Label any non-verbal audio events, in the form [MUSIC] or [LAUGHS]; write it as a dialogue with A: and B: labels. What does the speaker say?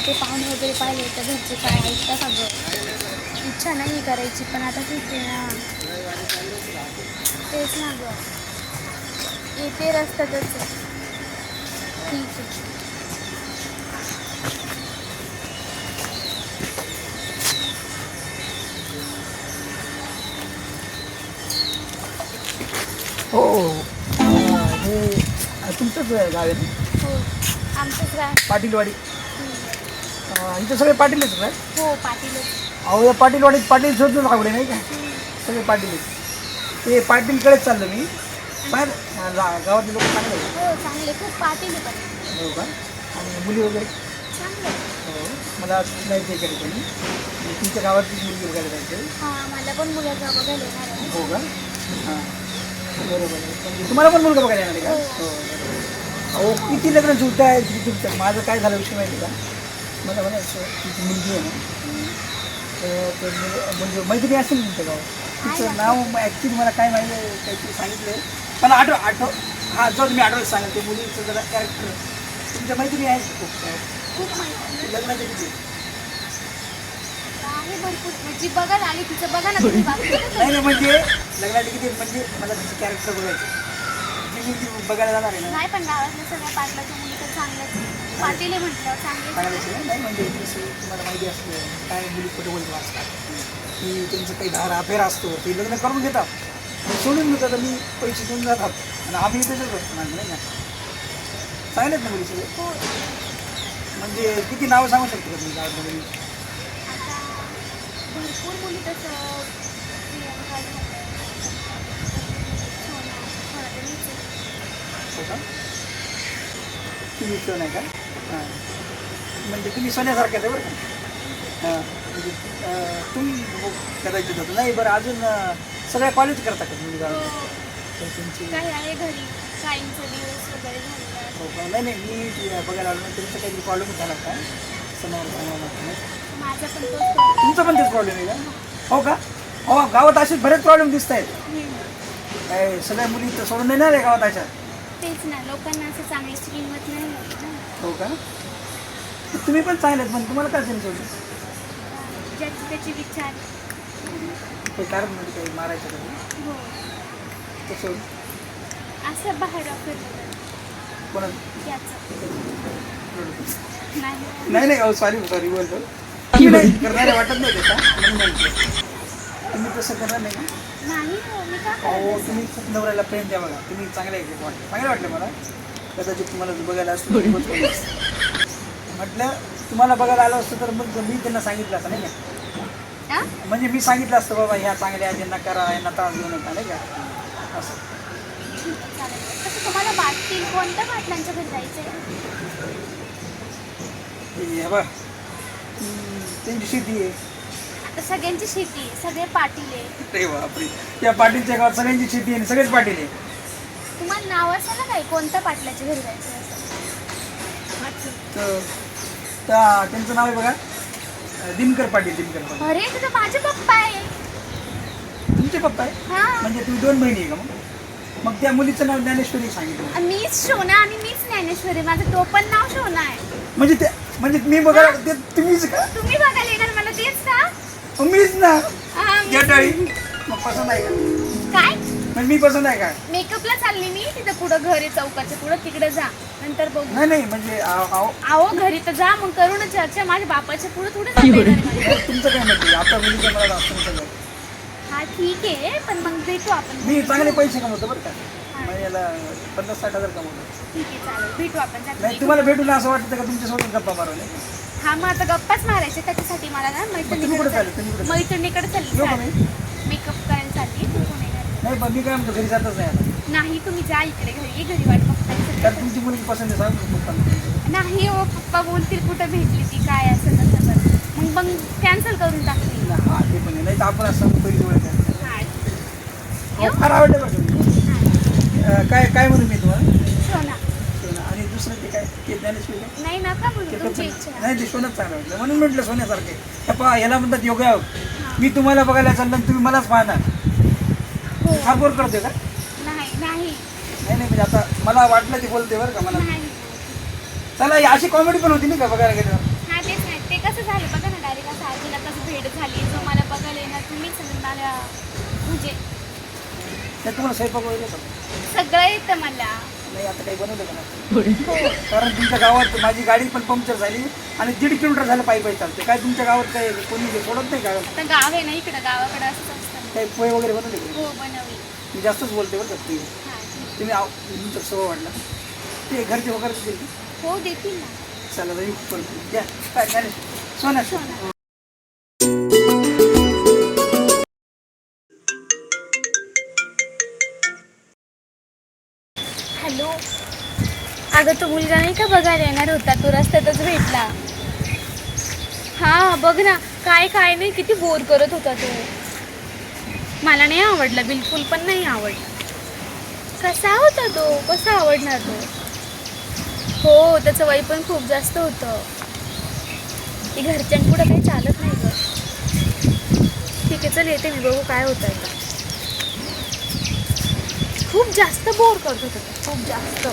A: ते पाहुणे वगैरे पाहिले तर घरचे काय ऐकता गं इच्छा नाही करायची पण आता ठीक आहे ना तेच ना गं येते रस्त्यातच आहे. ठीक आहे
B: हो अं, हे अं, तुमचंच गाव आहे
A: हो आमचंच काय
B: पाटीलवाडी. अं, इथं सगळे पाटीलच काय
A: हो पाटीलच.
B: अहो या पाटीलवाडीत पाटील शोधून लागले नाही का? सगळे पाटीलच ते पाटीलकडेच चाललो मी. बाहेर अं, गा- गावातले लोक चांगले आहेत.
A: हो चांगले. खूप पाटील आहे पण.
B: हो का? आणि मुली वगैरे?
A: चांगले
B: हो. मला नाही ते केलं कोणी. आणि तुमच्या गावातली मुलगी वगैरे जायचं
A: हां मला पण मुलाचा बघायला येणार आहे.
B: हो का? हां. बरोबर आहे. तुम्हाला पण मुलगा बघायला येणार आहे का?
A: हो.
B: हो बरोबर. अहो किती लग्न जुळत आहे किती तुमचं माझं काय झालं विषय माहिती का? मला म्हणायचं तिची मुलगी आहे ना? तर म्हणजे मैत्रिणी असेल ना तुमच्या गावात. तिचं नाव ॲक्च्युली मला काय माहिती आहे काहीतरी सांगितलं मला आठव आठव हा जो मी आठवत सांगेल ते मुलीचं जरा कॅरेक्टर तुमच्या मैत्रिणी आहेत का खूप?
A: खूप
B: लग्नाचे किती?
A: आहे बघायला आली तिचं बघा ना [LAUGHS] तुम्ही
B: नाही म्हणजे लग्नाचे किती म्हणजे मला तिचं कॅरेक्टर बघायचं मुलगी बघायला जाणार आहे ना?
A: नाही पण गावातल्या सगळ्या पाटलाच्या मुली तर चांगल्याच. पाटील आहे चांगले
B: सांगायचं नाही? नाही म्हणजे जसं तुम्हाला माहिती असतं. काय मुली कुठे बोलतो असतात की त्यांचं काही धारा अफेअर असतो. ते लग्न करून घेतात. आणि सोडून देतात आणि पैसे देऊन जातात. आणि आम्ही त्याच्याच असतो नाही नाही का चांगलेत ना मुली सगळे?
A: हो.
B: म्हणजे किती नावं सांगू शकतो का तुम्ही मुली
A: आता भरपूर मुली तसं प्रियंका झालं, सोना सोना तर मीच आहे.
B: हो का तुम्ही नाही का हां. म्हणजे तुम्ही सोन्यासारख्याच आहे बरं का? हां. म्हणजे तुम्ही कदाचित होतं नाही बरं अजून सगळ्या कॉलेज करता का तुम्ही
A: हो,
B: तर तुमची
A: काही आहे घरी. काहींचा दिवस वगैरे झालेला आहे.
B: हो का? नाही नाही मी बघायला आलो ना तुमचा काहीतरी प्रॉब्लेम झाला का? समोर.
A: माझा पण तोच.
B: तुमचा पण तेच प्रॉब्लेम आहे का? हो का? हो गावात असे बरेच प्रॉब्लेम दिसत आहेत. काय सगळ्या मुली सोडून देणार आहे गावात अशा
A: तेच ना लोकांना असं चांगल्याची किंमत नाही ना.
B: हो का? तुम्ही पण चांगले आहेत पण तुम्हाला काय सेन्स होतं
A: ज्याची त्याची विचार.
B: काही कारण म्हणजे काही मारायचं कधी
A: हो.
B: तसं
A: असं बाहेर फिरलं
B: कोणा
A: याचं. नाही.
B: नाही नाही सॉरी सॉरी बोलतो तुम्ही नाही करणारे वाटत नाही त्याचा. तसं करणार नाही का
A: हो का
B: अहो तुम्ही खूप नवऱ्याला प्रेम द्या बघा. तुम्ही चांगले आहे वाटलं चांगलं वाटलं मला. कदाचित तुम्हाला बघायला असतं. म्हटलं तुम्हाला बघायला आलो असतं तर मग मी त्यांना सांगितलं असतं नाही का? म्हणजे मी सांगितलं असतं बाबा ह्या चांगल्या आहेत, यांना करा यांना त्रास देऊ नका नाही का? असं.
A: तुम्हाला बाटतील कोणत्या बाटलांच्या घरी जायचं आहे
B: हे हम्म, त्यांची शेती आहे.
A: सगळ्यांची शेती आहे सगळे पाटील आहे.
B: अरे बापरे. त्या पाटीलच्या गावात सगळ्यांची शेती आहे आणि सगळेच पाटील आहे.
A: तुम्हाला नाव असं ना काय कोणत्या पाटलाच्या घरी जायचं असं अच्छा.
B: तर त्या त्यांचं नाव आहे बघा. अं, दिनकर पाटील दिनकर पाटील.
A: अरे तुझं माझे पप्पा आहे.
B: तुमचे पप्पा आहे?
A: हा.
B: म्हणजे तुम्ही दोन बहिणी आहे का मग? मग त्या मुलीचं नाव ज्ञानेश्वरी सांगितलं.
A: मीच शोना आणि मीच ज्ञानेश्वरी. माझं टोपण नाव शोना आहे.
B: म्हणजे ते म्हणजे मी बघा ते तुम्हीच का?
A: तुम्ही बघायला येणार
B: मीच ना.
A: मी-
B: या टाळी मग पसंत आहे का?
A: काय?
B: म्हणजे मी पसंत आहे का?
A: मेकअपला चालली मी. तिथं पुढं घर चौकाच्या पुढं तिकडे जा. नंतर बघू.
B: नाही नाही म्हणजे आव- आव-
A: आहो घरी तर जा मग करू ना चर्चा माझ्या बापाच्या पुढे थोडं जाता येणार.
B: तुमचं काय म्हणते आता मुलीचं मला सगळं
A: हा ठीक आहे. पण मग भेटू आपण.
B: मी चांगले पैसे कमवतो बरं का. महिन्याला पन्नास साठ हजार कमवतो.
A: ठीक आहे चालेल. भेटू आपण.
B: नाही
A: जाता
B: तुम्हाला भेटून असं वाटतं का तुमच्यासोबत गप्पा मारू नाही का?
A: हा मग आता गप्पाच मारायचे त्याच्यासाठी मला ना मैत्रिणीकडे
B: चालले?
A: मैत्रिणीकडे चालली. मेकअप तू येणार
B: नाही पण मी काय म्हणतो घरी जातच नाही आता.
A: नाही तुम्ही जा इकडे घरी ये घरी वाट बघताय
B: तर तुमची मुलगी पसंत आहे सांगू पप्पा
A: नाही हो पप्पा बोलतील कुठं भेटली ती काय असं तसं मग मग कॅन्सल करून टाकली
B: हा ते पण आहे. नाही तर आपण असं पहिली जवळ काय
A: हा.
B: फार आवडलं बरं काय काय म्हणू मी तुम्हाला? ते ते ज्ञानेश्वरी?
A: नाही नका
B: ते
A: तुमची. इच्छा.
B: नाही ते सोनंच चांगलं वाटलं म्हणून म्हटलं सोन्यासारखे. हे पहा याला म्हणतात योगा
A: हा.
B: मी तुम्हाला बघायला चाललं आणि तुम्ही मलाच पाहणार.
A: हो.
B: बोर करते का?
A: नाही नाही.
B: नाही नाही म्हणजे आता मला वाटलं ते बोलते बरं का मला.
A: नाही.
B: चला ही अशी कॉमेडी पण होती नाही का बघायला गेल्यावर
A: हा तेच कसं झालं बघा ना डायरेक्ट असं आजीला कसं भेट झाली. जो मला बघायला येणार तुम्हीच मला म्हणजे.
B: नाही तुम्हाला स्वयंपाक वगैरे येतो?
A: सगळं येतं मला.
B: नाही आता काही बनवलं का नाही? कारण तुमच्या गावात माझी गाडी पण पंक्चर झाली आणि दीड किलोमीटर झालं पायी पायी चालते काय तुमच्या गावात काय कोणी सोडत नाही
A: आता गाव आहे ना इकडं गावाकडं असंच असतं.
B: काही पोहे वगैरे बनवले का?
A: हो बनवली.
B: मी जास्तच बोलते बरं का तुम्ही
A: हा.
B: तुम्ही आव- तुमचा स्वभाव वाढला. ते घरचे वगैरे देतील?
A: हो देतील ना.
B: चला करतो द्या काय झाले सोना
A: सोना. हॅलो अगं तो मुलगा नाही का बघायला येणार होता? तो रस्त्यातच भेटला. हा बघ ना. काय काय नाही किती बोर करत होता तो. मला नाही आवडला बिलकुल पण नाही आवडला. कसा होता तो? कसा आवडणार तो? हो त्याचं वय पण खूप जास्त होतं. ती घरच्यांपुढं काही चालत नाही गं. ठीक आहे चल येते मी बघू काय होतं आता. खूप जास्त बोर करत होतं खूप जास्त.